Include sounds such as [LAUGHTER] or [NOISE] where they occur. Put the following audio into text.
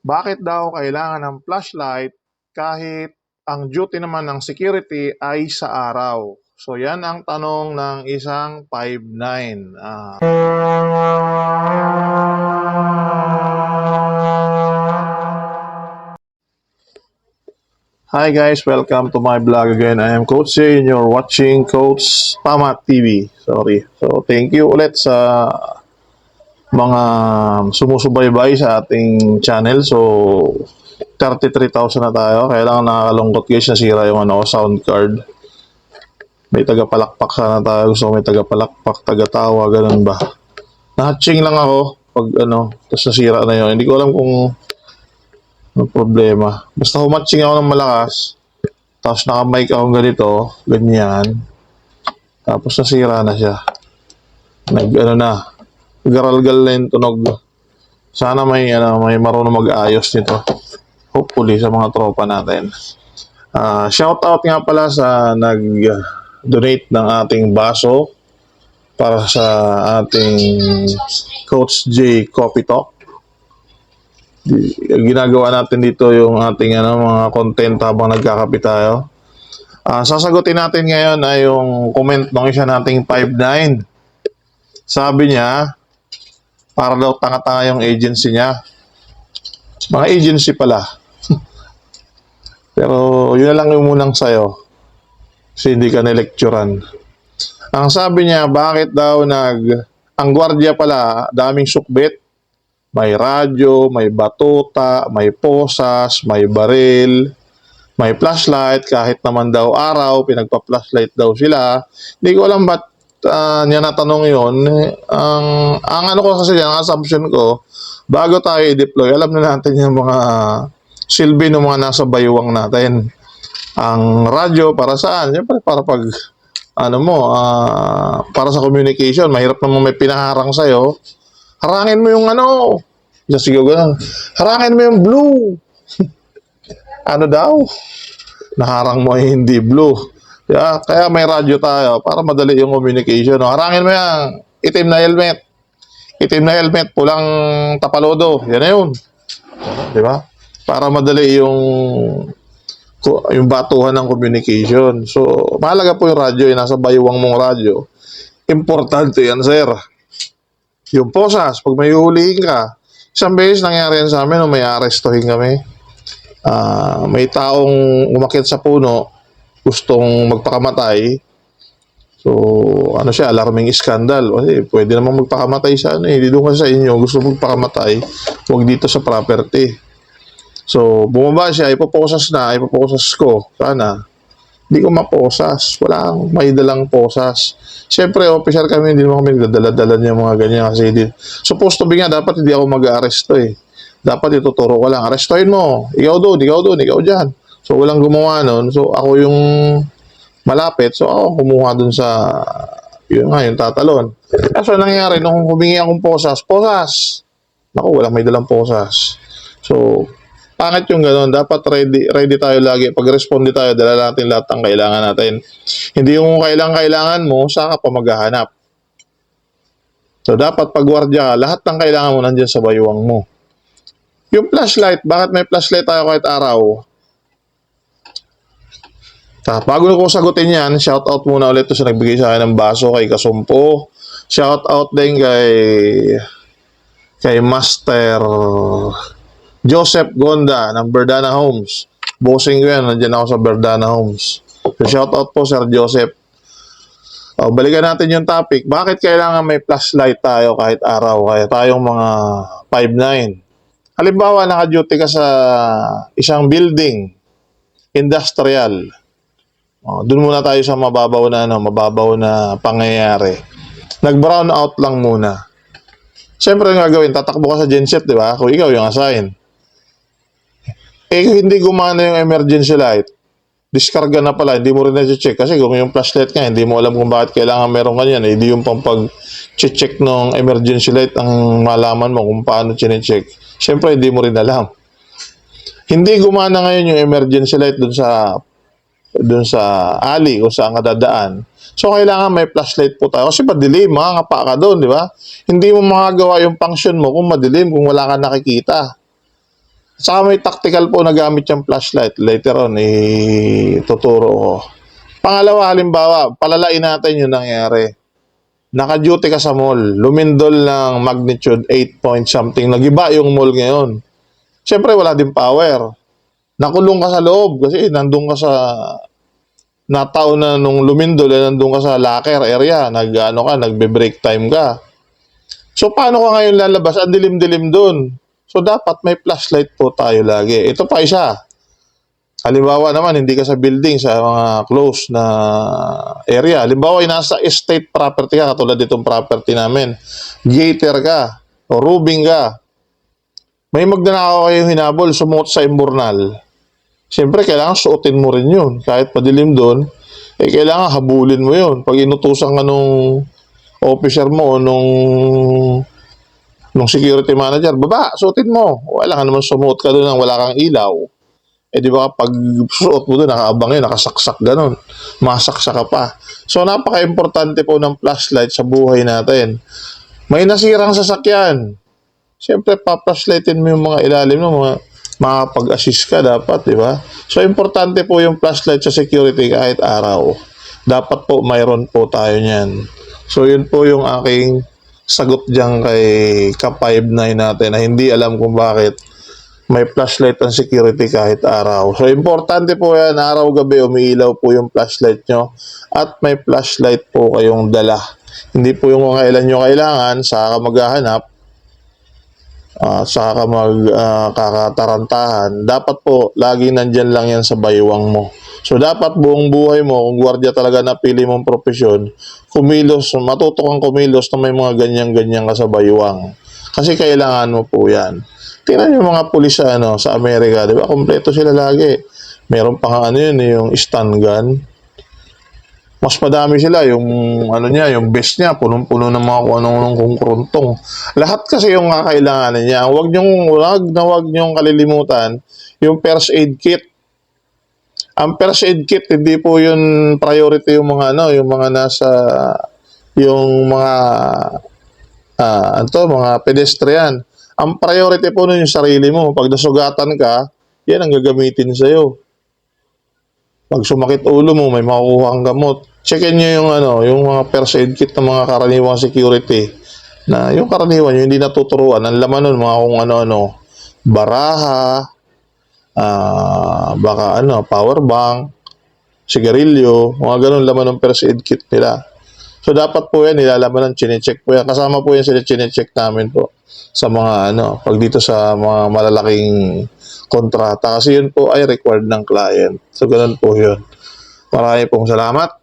Bakit daw kailangan ng flashlight kahit ang duty naman ng security ay sa araw? So yan ang tanong ng isang 5'9". Ah, Hi guys, welcome to my vlog again. I am Coach Jay and you're watching Coach Pamat TV. Sorry. So thank you ulit sa mga sumusubaybay sa ating channel. So 33,000 na tayo. Kaya lang nakakalungkot guys nasira yung ano, sound card. May tagapalakpak sana tayo. Gusto ko may tagapalakpak, tagatawa, ganun ba. Nahatching lang ako pag ano, tapos nasira na yun. Hindi ko alam kung ano problema. Basta humatching ako ng malakas. Tapos naka-mic ako ganito, ganyan. Tapos nasira na siya. Nag ano na, garalgal na yung tunog. Sana may ano, may marunong mag-ayos nito. Hopefully sa mga tropa natin. Ah, shout out nga pala sa nag-donate ng ating baso para sa ating Coach J Coffee Talk ginagawa natin dito yung ating ano, mga content habang nagkakape tayo. Ah, sasagutin natin ngayon ay yung comment ng isa nating 5'9". Sabi niya, para daw tanga-tanga yung agency niya. Mga agency pala. [LAUGHS] Pero yun na lang yung munang sayo. Kasi hindi ka nilecturan. Ang sabi niya, bakit daw nag... Ang gwardiya pala, daming sukbit, may radyo, may batuta, may posas, may baril, may flashlight, kahit naman daw araw, pinagpa-flashlight daw sila. Hindi ko alam ba't ah, niya natanong yun. Ang, ang ano ko kasi ang assumption ko, bago tayo i-deploy, alam na natin yung mga silbi ng mga nasa baywang natin. Ang radyo, para saan? Siyempre, para pag, ano mo, ah, para sa communication, mahirap naman may pinaharang sa'yo harangin mo yung ano. Just go ganun. Harangin mo yung blue. [LAUGHS] ano daw? Naharang mo ay hindi blue. Kaya, kaya may radyo tayo para madali yung communication. No? Harangin mo yung itim na helmet. Itim na helmet, pulang tapalodo. Yan na yun. Di ba? Para madali yung yung batuhan ng communication. So, mahalaga po yung radyo, yung nasa baywang mong radyo. Importante yan, sir yung posas, pag may hulihin ka. Isang beses nangyari yan sa amin, nung may arestuhin kami. Ah, may taong umakit sa puno, gustong magpakamatay. So, ano siya, alarming scandal. Kasi pwede namang magpakamatay sa ano eh. Hindi doon kasi sa inyo, gusto magpakamatay, huwag dito sa property. So, bumaba siya, ipoposas na, ipoposas ko. Sana. Hindi ko maposas. Wala akong may dalang posas. Siyempre, officer kami, hindi naman kami nagdadala-dala niya mga ganyan kasi di, supposed to be nga, dapat hindi ako mag-aresto eh. Dapat ituturo ko lang, arestohin mo. Ikaw doon, ikaw doon, ikaw dyan. So, walang gumawa nun. So, ako yung malapit. So, ako kumuha dun sa, yun nga, yung tatalon. Kaso, nangyari, nung humingi akong posas, posas! Naku, walang may dalang posas. So, pangit yung gano'n. Dapat ready, ready tayo lagi. Pag responde tayo, dala natin lahat ng kailangan natin. Hindi yung kailangan kailangan mo, saka pa maghahanap. So, dapat pag gwardiya ka, lahat ng kailangan mo nandyan sa baywang mo. Yung flashlight, bakit may flashlight tayo kahit araw? Ta, bago ko sagutin yan, shout out muna ulit to sa nagbigay sa akin ng baso kay Kasumpo. Shout out din kay kay Master Joseph Gonda ng Berdana Homes. Bossing ko yan, nandiyan ako sa Berdana Homes. So, shout out po Sir Joseph. O, balikan natin yung topic. Bakit kailangan may flashlight tayo kahit araw? Kaya tayong mga 5'9". Halimbawa, naka-duty ka sa isang building, industrial. O, doon muna tayo sa mababaw na, ano, mababaw na pangyayari. Nag-brown out lang muna. Siyempre, yung gagawin, tatakbo ka sa genset, di ba? Kung ikaw yung assign. Eh, hindi gumana yung emergency light. Diskarga na pala, hindi mo rin na-check. Kasi kung yung flashlight ka, hindi mo alam kung bakit kailangan meron ganyan. Eh, hindi yung pang pag-check ng emergency light ang malaman mo kung paano chinecheck. Siyempre, hindi mo rin alam. Hindi gumana ngayon yung emergency light dun sa dun sa alley kung saan ka dadaan. So, kailangan may flashlight po tayo. Kasi madilim, mga ngapa ka doon, di ba? Hindi mo makagawa yung function mo kung madilim, kung wala ka nakikita. Saka may tactical po na gamit yung flashlight. Later on, ituturo ko. Pangalawa, halimbawa, palalain natin yung nangyari. Naka-duty ka sa mall. Lumindol ng magnitude 8 point something. Nagiba yung mall ngayon. Siyempre, wala din power. Nakulong ka sa loob kasi nandun ka sa nataon na nung lumindol, eh, nandun ka sa locker area, nag, ano ka, nagbe-break time ka. So, paano ka ngayon lalabas? Ang dilim-dilim dun. So, dapat may flashlight po tayo lagi. Ito pa isa. Halimbawa naman, hindi ka sa building, sa mga close na area. Halimbawa, nasa estate property ka, katulad itong property namin. Gator ka, o rubing ka. May magnanakaw kayo hinabol, sumuot sa imburnal. Siyempre, kailangan suotin mo rin yun. Kahit madilim doon, eh, kailangan habulin mo yun. Pag inutusan ka nung officer mo, nung nung security manager, baba, suotin mo. Wala ka naman sumuot ka doon nang wala kang ilaw. Eh di ba pag suot mo doon, nakaabang yun, nakasaksak ganun. Masaksak ka pa. So napaka-importante po ng flashlight sa buhay natin. May nasirang sasakyan. Siyempre, pa-flashlightin mo yung mga ilalim mo, mga makapag-assist ka dapat, di ba? So, importante po yung flashlight sa security kahit araw. Dapat po mayroon po tayo niyan. So, yun po yung aking sagot dyan kay Ka-59 natin na hindi alam kung bakit may flashlight ang security kahit araw. So, importante po yan, araw-gabi umiilaw po yung flashlight nyo at may flashlight po kayong dala. Hindi po yung mga ilan nyo kailangan, ka maghahanap, at saka ka mag ah, kakatarantahan, dapat po lagi nandyan lang yan sa baywang mo. So dapat buong buhay mo, kung gwardiya talaga napili mong profesyon, kumilos, matuto kang kumilos na may mga ganyan-ganyan ka sa baywang. Kasi kailangan mo po yan. Tingnan yung mga pulis sa, ano, sa Amerika, di ba? Kompleto sila lagi. Meron pa nga ano yun, eh, yung stun gun mas madami sila yung ano niya, yung best niya, punong-puno ng mga kung anong kung kruntong. Lahat kasi yung kakailanganin niya. Huwag niyong wag na wag niyong kalilimutan yung first aid kit. Ang first aid kit hindi po yun priority yung mga ano, yung mga nasa yung mga ah, ano to, mga pedestrian. Ang priority po nun yung sarili mo. Pag nasugatan ka, yan ang gagamitin sa'yo. Pag sumakit ulo mo, may makukuha kang gamot. Checkin nyo yung ano, yung mga first aid kit ng mga karaniwang security. Na yung karaniwan, yung hindi natuturuan, ang laman nun, mga kung ano-ano, baraha, ah, baka ano, power bank, sigarilyo, mga ganun laman ng first aid kit nila. So, dapat po yan, nilalaman ng chinecheck po yan. Kasama po yan sila chinecheck namin po sa mga ano, pag dito sa mga malalaking kontrata. Kasi yun po ay required ng client. So, ganun po yun. Marami pong salamat.